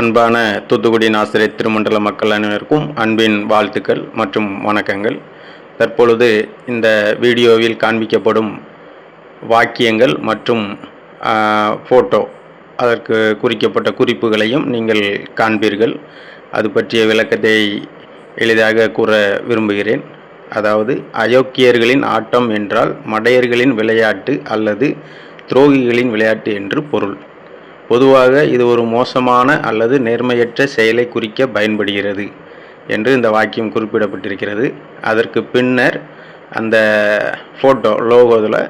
அன்பான தூத்துக்குடி நாசிரியர் திருமண்டல மக்கள் அனைவருக்கும் அன்பின் வாழ்த்துக்கள் மற்றும் வணக்கங்கள். தற்பொழுது இந்த வீடியோவில் காண்பிக்கப்படும் வாக்கியங்கள் மற்றும் ஃபோட்டோ அதற்கு குறிக்கப்பட்ட குறிப்புகளையும் நீங்கள் காண்பீர்கள். அது பற்றிய விளக்கத்தை எளிதாக கூற விரும்புகிறேன். அதாவது அயோக்கியர்களின் ஆட்டம் என்றால் மடையர்களின் விளையாட்டு அல்லது துரோகிகளின் விளையாட்டு என்று பொருள். பொதுவாக இது ஒரு மோசமான அல்லது நேர்மையற்ற செயலை குறிக்க பயன்படுகிறது என்று இந்த வாக்கியம் குறிப்பிடப்பட்டிருக்கிறது. அதற்கு பின்னர் அந்த ஃபோட்டோ லோகோவில்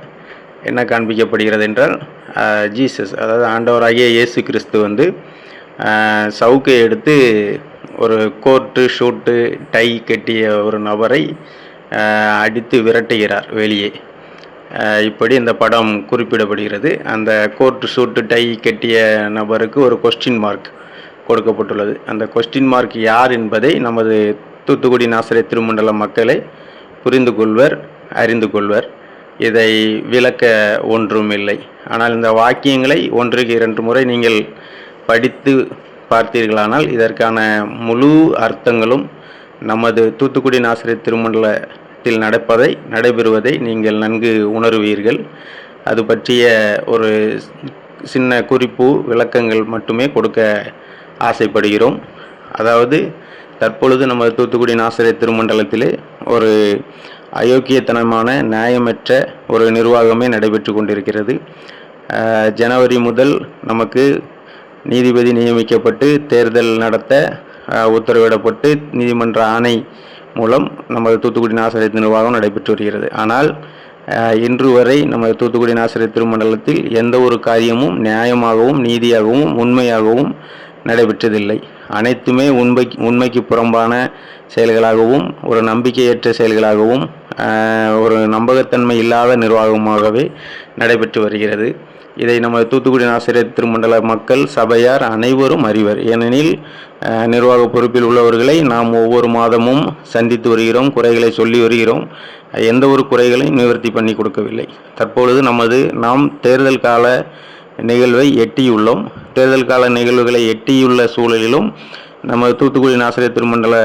என்ன காண்பிக்கப்படுகிறது என்றால் ஜீசஸ் அதாவது ஆண்டவராகிய இயேசு கிறிஸ்து வந்து சவுக்கை எடுத்து ஒரு கோர்ட்டு ஷூட்டு டை கட்டிய ஒரு நபரை அடித்து விரட்டுகிறார் வெளியே. இப்படி இந்த படம் குறிப்பிடப்படுகிறது. அந்த கோர்ட் ஷூட்டு டை கட்டிய நபருக்கு ஒரு கொஸ்டின் மார்க் கொடுக்கப்பட்டுள்ளது. அந்த கொஸ்டின் மார்க் யார் என்பதை நமது தூத்துக்குடி நாசரை திருமண்டல மக்களை புரிந்து கொள்வர் அறிந்து கொள்வர். இதை விளக்க ஒன்றும் இல்லை. ஆனால் இந்த வாக்கியங்களை ஒன்றுக்கு இரண்டு முறை நீங்கள் படித்து பார்த்தீர்களானால் இதற்கான முழு அர்த்தங்களும் நமது தூத்துக்குடி நாசிரியர் திருமண்டலத்தில் நடப்பதை நடைபெறுவதை நீங்கள் நன்கு உணருவீர்கள். அது பற்றிய ஒரு சின்ன குறிப்பு விளக்கங்கள் மட்டுமே கொடுக்க ஆசைப்படுகிறோம். அதாவது தற்பொழுது நமது தூத்துக்குடி நாசிரியர் திருமண்டலத்திலே ஒரு அயோக்கியத்தனமான நியாயமற்ற ஒரு நிர்வாகமே நடைபெற்று கொண்டிருக்கிறது. ஜனவரி முதல் நமக்கு நீதிபதி நியமிக்கப்பட்டு தேர்தல் நடத்த உத்தரவிடப்பட்டு நீதிமன்ற ஆணை மூலம் நமது தூத்துக்குடி நாசரத்து நிர்வாகம் நடைபெற்று வருகிறது. ஆனால் இன்று வரை நமது தூத்துக்குடி நாசிரியர் திருமண்டலத்தில் எந்த ஒரு காரியமும் நியாயமாகவும் நீதியாகவும் உண்மையாகவும் நடைபெற்றதில்லை. அனைத்துமே உண்மை உண்மைக்கு புறம்பான செயல்களாகவும் ஒரு நம்பிக்கையற்ற செயல்களாகவும் ஒரு நம்பகத்தன்மை இல்லாத நிர்வாகமாகவே நடைபெற்று வருகிறது. இதை நமது தூத்துக்குடி ஆசிரியர் திருமண்டல மக்கள் சபையார் அனைவரும் அறிவர். ஏனெனில் நிர்வாக பொறுப்பில் உள்ளவர்களை நாம் ஒவ்வொரு மாதமும் சந்தித்து வருகிறோம் குறைகளை சொல்லி வருகிறோம். எந்த ஒரு குறைகளையும் நிவர்த்தி பண்ணி கொடுக்கவில்லை. தற்பொழுது நமது நாம் தேர்தல் கால நிகழ்வை எட்டியுள்ளோம். தேர்தல் கால நிகழ்வுகளை எட்டியுள்ள சூழலிலும் நமது தூத்துக்குடி ஆசிரியர் திருமண்டல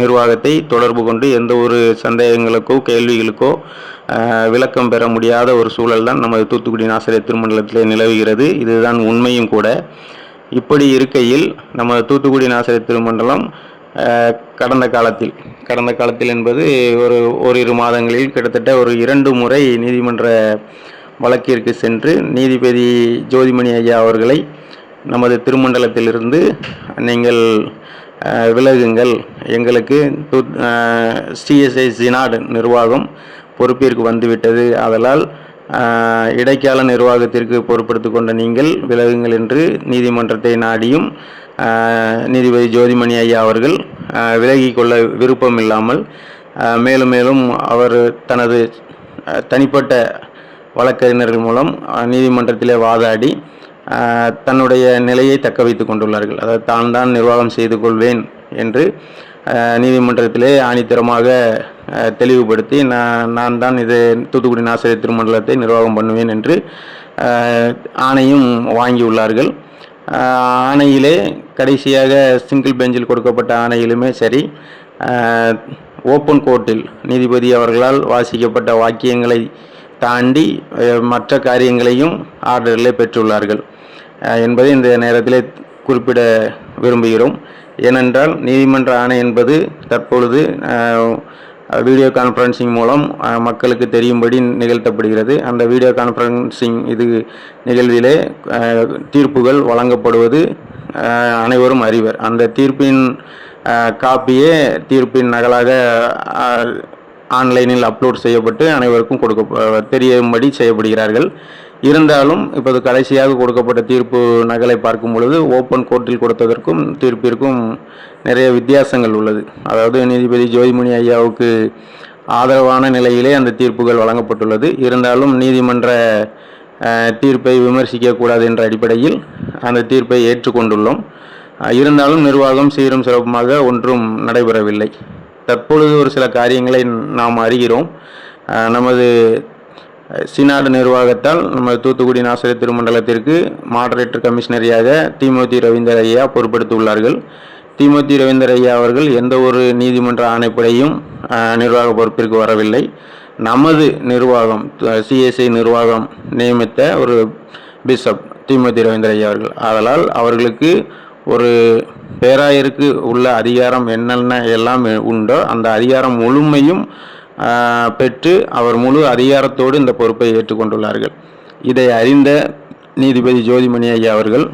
நிர்வாகத்தை தொடர்பு கொண்டு எந்த ஒரு சந்தேகங்களுக்கோ கேள்விகளுக்கோ விளக்கம் பெற முடியாத ஒரு சூழல் தான் நமது தூத்துக்குடி ஆசிரியர் திருமண்டலத்திலே நிலவுகிறது. இதுதான் உண்மையும் கூட. இப்படி இருக்கையில் நமது தூத்துக்குடி ஆசிரியர் திருமண்டலம் கடந்த காலத்தில் கடந்த காலத்தில் என்பது ஒரு ஓரிரு மாதங்களில் கிட்டத்தட்ட ஒரு இரண்டு முறை நீதிமன்ற வழக்கிற்கு சென்று நீதிபதி ஜோதிமணி ஐயா அவர்களை நமது திருமண்டலத்திலிருந்து நீங்கள் விலகுங்கள். எங்களுக்கு சிஎஸ்ஐ சினாடு நிர்வாகம் பொறுப்பிற்கு வந்துவிட்டது. ஆதலால் இடைக்கால நிர்வாகத்திற்கு பொறுப்படுத்தி கொண்ட நீங்கள் விலகுங்கள் என்று நீதிமன்றத்தை நாடியும் நீதிபதி ஜோதிமணி ஐயா அவர்கள் விலகிக்கொள்ள விருப்பம் இல்லாமல் மேலும் மேலும் அவர் தனது தனிப்பட்ட வழக்கறிஞர்கள் மூலம் நீதிமன்றத்திலே வாதாடி தன்னுடைய நிலையை தக்க வைத்துக் கொண்டுள்ளார்கள். அதாவது தான் தான் நிர்வாகம் செய்து கொள்வேன் என்று நீதிமன்றத்திலே ஆணித்தரமாக தெளிவுபடுத்தி நான் நான் தான் இது தூத்துக்குடி நாசிரியர் திருமண்டலத்தை நிர்வாகம் பண்ணுவேன் என்று ஆணையும் வாங்கியுள்ளார்கள் ஆணையிலே கடைசியாக சிங்கிள் பெஞ்சில் கொடுக்கப்பட்ட ஆணையிலுமே சரி ஓப்பன் கோர்ட்டில் நீதிபதி அவர்களால் வாசிக்கப்பட்ட வாக்கியங்களை தாண்டி மற்ற காரியங்களையும் ஆர்டரில் பெற்றுள்ளார்கள். என்பதை இந்த நேரத்தில் குறிப்பிட விரும்புகிறோம். ஏனென்றால் நீதிமன்ற ஆணை என்பது தற்பொழுது வீடியோ கான்ஃபரன்சிங் மூலம் மக்களுக்கு தெரியும்படி நிகழ்த்தப்படுகிறது. அந்த வீடியோ கான்ஃபரன்சிங் இது நிகழ்விலே தீர்ப்புகள் வழங்கப்படுவது அனைவரும் அறிவர். அந்த தீர்ப்பின் காப்பியே தீர்ப்பின் நகலாக ஆன்லைனில் அப்லோட் செய்யப்பட்டு அனைவருக்கும் கொடுக்க தெரியும்படி செய்யப்படுகிறார்கள். இருந்தாலும் இப்போது கடைசியாக கொடுக்கப்பட்ட தீர்ப்பு நகலை பார்க்கும் பொழுது ஓப்பன் கோர்ட்டில் கொடுத்ததற்கும் தீர்ப்பிற்கும் நிறைய வித்தியாசங்கள் உள்ளது. அதாவது நீதிபதி ஜோதிமணி ஐயாவுக்கு ஆதரவான நிலையிலே அந்த தீர்ப்புகள் வழங்கப்பட்டுள்ளது. இருந்தாலும் நீதிமன்ற தீர்ப்பை விமர்சிக்கக்கூடாது என்ற அடிப்படையில் அந்த தீர்ப்பை ஏற்றுக்கொண்டுள்ளோம். இருந்தாலும் நிர்வாகம் சீரும் சிறப்புமாக ஒன்றும் நடைபெறவில்லை. தற்பொழுது ஒரு சில காரியங்களை நாம் அறிகிறோம். நமது சினாடு நிர்வாகத்தால் நம்ம தூத்துக்குடி நாசிரியர் திருமண்டலத்திற்கு மாடரேட்டர் கமிஷனரியாக திமுதி ரவீந்தர் ஐயா பொறுப்பெடுத்துள்ளார்கள். திமுதி ரவீந்தர் ஐயா அவர்கள் எந்த ஒரு நீதிமன்ற ஆணைப்படையும் நிர்வாக பொறுப்பிற்கு வரவில்லை. நமது நிர்வாகம் சிஎஸ்ஐ நிர்வாகம் நியமித்த ஒரு பிஷப் திமுதி ரவீந்தர் ஐயா அவர்கள். அதனால் அவர்களுக்கு ஒரு பேராயருக்கு உள்ள அதிகாரம் என்னென்ன எல்லாம் உண்டோ அந்த அதிகாரம் முழுமையும் பெற்று அவர் முழு அதிகாரத்தோடு இந்த பொறுப்பை ஏற்றுக்கொண்டுள்ளார்கள். இதை அறிந்த நீதிபதி ஜோதிமணி ஐயா அவர்கள்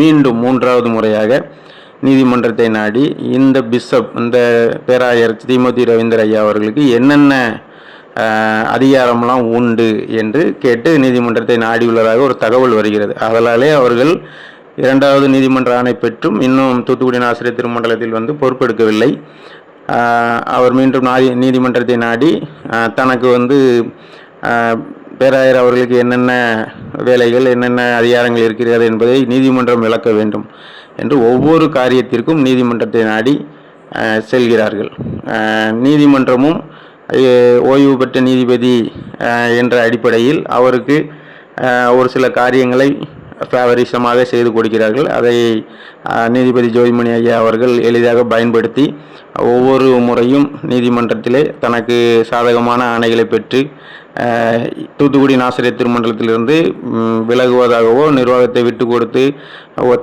மீண்டும் மூன்றாவது முறையாக நீதிமன்றத்தை நாடி இந்த பிஷப் இந்த பேராயர் திமுதி ரவீந்தர் ஐயா அவர்களுக்கு என்னென்ன அதிகாரம்லாம் உண்டு என்று கேட்டு நீதிமன்றத்தை நாடியுள்ளதாக ஒரு தகவல் வருகிறது. அதனாலே அவர்கள் இரண்டாவது நீதிமன்ற ஆணை பெற்றும் இன்னும் தூத்துக்குடி ஆசிரியர் திருமண்டலத்தில் வந்து பொறுப்பெடுக்கவில்லை. அவர் மீண்டும் நாடி நீதிமன்றத்தை நாடி தனக்கு வந்து பேராயர் அவர்களுக்கு என்னென்ன வேலைகள் என்னென்ன அதிகாரங்கள் இருக்கிறது என்பதை நீதிமன்றம் விளக்க வேண்டும் என்று ஒவ்வொரு காரியத்திற்கும் நீதிமன்றத்தை நாடி செல்கிறார்கள். நீதிமன்றமும் ஓய்வு பெற்ற நீதிபதி என்ற அடிப்படையில் அவருக்கு ஒரு சில காரியங்களை ஃபேவரிசமாக செய்து கொடுக்கிறார்கள். அதை நீதிபதி ஜோதிமணி ஐயா அவர்கள் எளிதாக பயன்படுத்தி ஒவ்வொரு முறையும் நீதிமன்றத்திலே தனக்கு சாதகமான ஆணைகளை பெற்று தூத்துக்குடி நாசிரியர் திருமண்டலத்திலிருந்து விலகுவதாகவோ நிர்வாகத்தை விட்டு கொடுத்து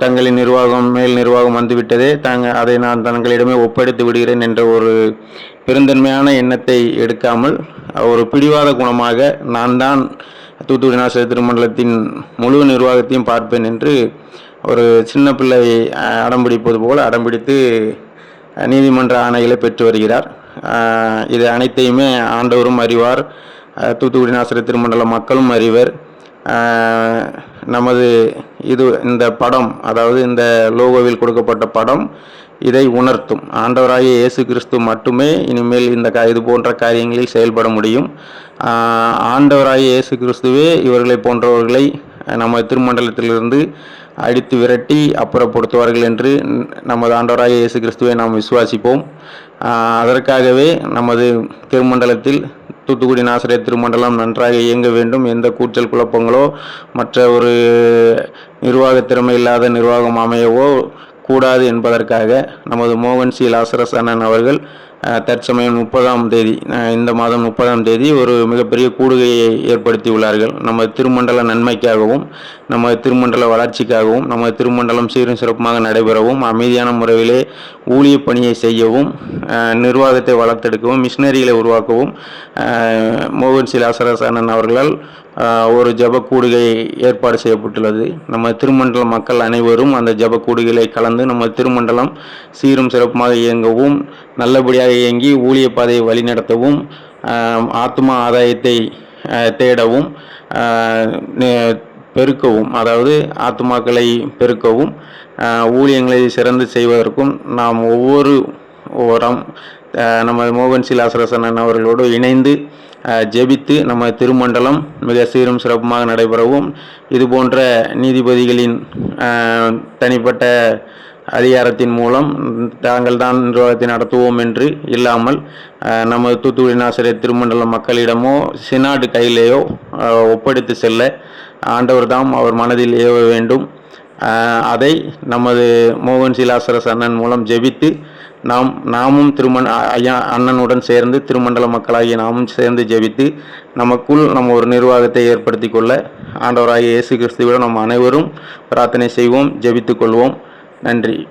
தங்களின் நிர்வாகம் மேல் நிர்வாகம் வந்துவிட்டதே தாங்க அதை நான் தங்களிடமே ஒப்படைத்து விடுகிறேன் என்ற ஒரு பெருந்தன்மையான எண்ணத்தை எடுக்காமல் ஒரு பிடிவாத குணமாக நான் தான் தூத்துக்குடி நாசிரியர் திருமண்டலத்தின் முழு நிர்வாகத்தையும் பார்ப்பேன் என்று ஒரு சின்ன பிள்ளை அடம்பிடிப்பது போல் அடம்பிடித்து நீதிமன்ற ஆணைகளை பெற்று வருகிறார். இது அனைத்தையுமே ஆண்டவரும் அறிவார். தூத்துக்குடி நாசிரியர் திருமண்டல மக்களும் அறிவர். நமது இது இந்த படம் அதாவது இந்த லோகோவில் கொடுக்கப்பட்ட படம் இதை உணர்த்தும். ஆண்டவராகிய இயேசு கிறிஸ்து மட்டுமே இனிமேல் இந்த இது போன்ற காரியங்களில் செயல்பட முடியும். ஆஹ் ஆண்டவராகிய இயேசு கிறிஸ்துவே இவர்களை போன்றவர்களை நம்ம திருமண்டலத்திலிருந்து அடித்து விரட்டி அப்புறப்படுத்துவார்கள் என்று நமது ஆண்டவராக இயேசு கிறிஸ்துவை நாம் விசுவாசிப்போம். அதற்காகவே நமது திருமண்டலத்தில் தூத்துக்குடி நாசிரியர் திருமண்டலம் நன்றாக இயங்க வேண்டும். எந்த கூச்சல் குழப்பங்களோ மற்ற ஒரு நிர்வாக திறமை இல்லாத நிர்வாகம் அமையவோ கூடாது என்பதற்காக நமது மோகன் சி. லாசரஸ் அண்ணன் அவர்கள் தற்சமயம் முப்பதாம் தேதி இந்த மாதம் முப்பதாம் தேதி ஒரு மிகப்பெரிய கூடுகையை ஏற்படுத்தியுள்ளார்கள். நமது திருமண்டல நன்மைக்காகவும் நமது திருமண்டல வளர்ச்சிக்காகவும் நமது திருமண்டலம் சீரும் சிறப்புமாக நடைபெறவும் அமைதியான முறையிலே ஊழிய பணியை செய்யவும் நிர்வாகத்தை வளர்த்தெடுக்கவும் மிஷினரிகளை உருவாக்கவும் மோகன் சிலாசரஸ் அண்ணன் அவர்களால் ஒரு ஜப கூடுகை ஏற்பாடு செய்யப்பட்டுள்ளது. நம்ம திருமண்டல மக்கள் அனைவரும் அந்த ஜப கூடுகையிலே கலந்து நம்ம திருமண்டலம் சீரும் சிறப்புமாக இயங்கவும் நல்லபடியாக இயங்கி ஊழிய பாதையை வழிநடத்தவும் ஆத்மா ஆதாயத்தை தேடவும் பெருக்கவும் அதாவது ஆத்மாக்களை பெருக்கவும் ஊழியங்களை சிறந்து செய்வதற்கும் நாம் ஒவ்வொரு ஓரம் நம்ம மோகன் சிலாசரசன் அவர்களோடு இணைந்து ஜெபித்து நம்ம திருமண்டலம் மிக சீரும் சிறப்புமாக நடைபெறவும். இது போன்ற நீதிபதிகளின் தனிப்பட்ட அதிகாரத்தின் மூலம் தாங்கள் தான் நிர்வாகத்தை நடத்துவோம் என்று இல்லாமல் நம்ம தூத்துக்குடி நாசிரியர் திருமண்டல மக்களிடமோ சினாடு கையிலேயோ ஒப்படைத்து செல்ல ஆண்டவர் தாம் அவர் மனதில் ஏவ வேண்டும். அதை நமது மோகன் சிலாசரஸ் அண்ணன் மூலம் ஜெபித்து நாம் நாமும் திருமண ஐயா அண்ணனுடன் சேர்ந்து திருமண்டல மக்களாகிய நாமும் சேர்ந்து ஜெபித்து நமக்குள் நம்ம ஒரு நிர்வாகத்தை ஏற்படுத்தி கொள்ள ஆண்டவராகிய இயேசு கிறிஸ்துவிடம் நாம் அனைவரும் பிரார்த்தனை செய்வோம் ஜெபித்துக் கொள்வோம். நன்றி.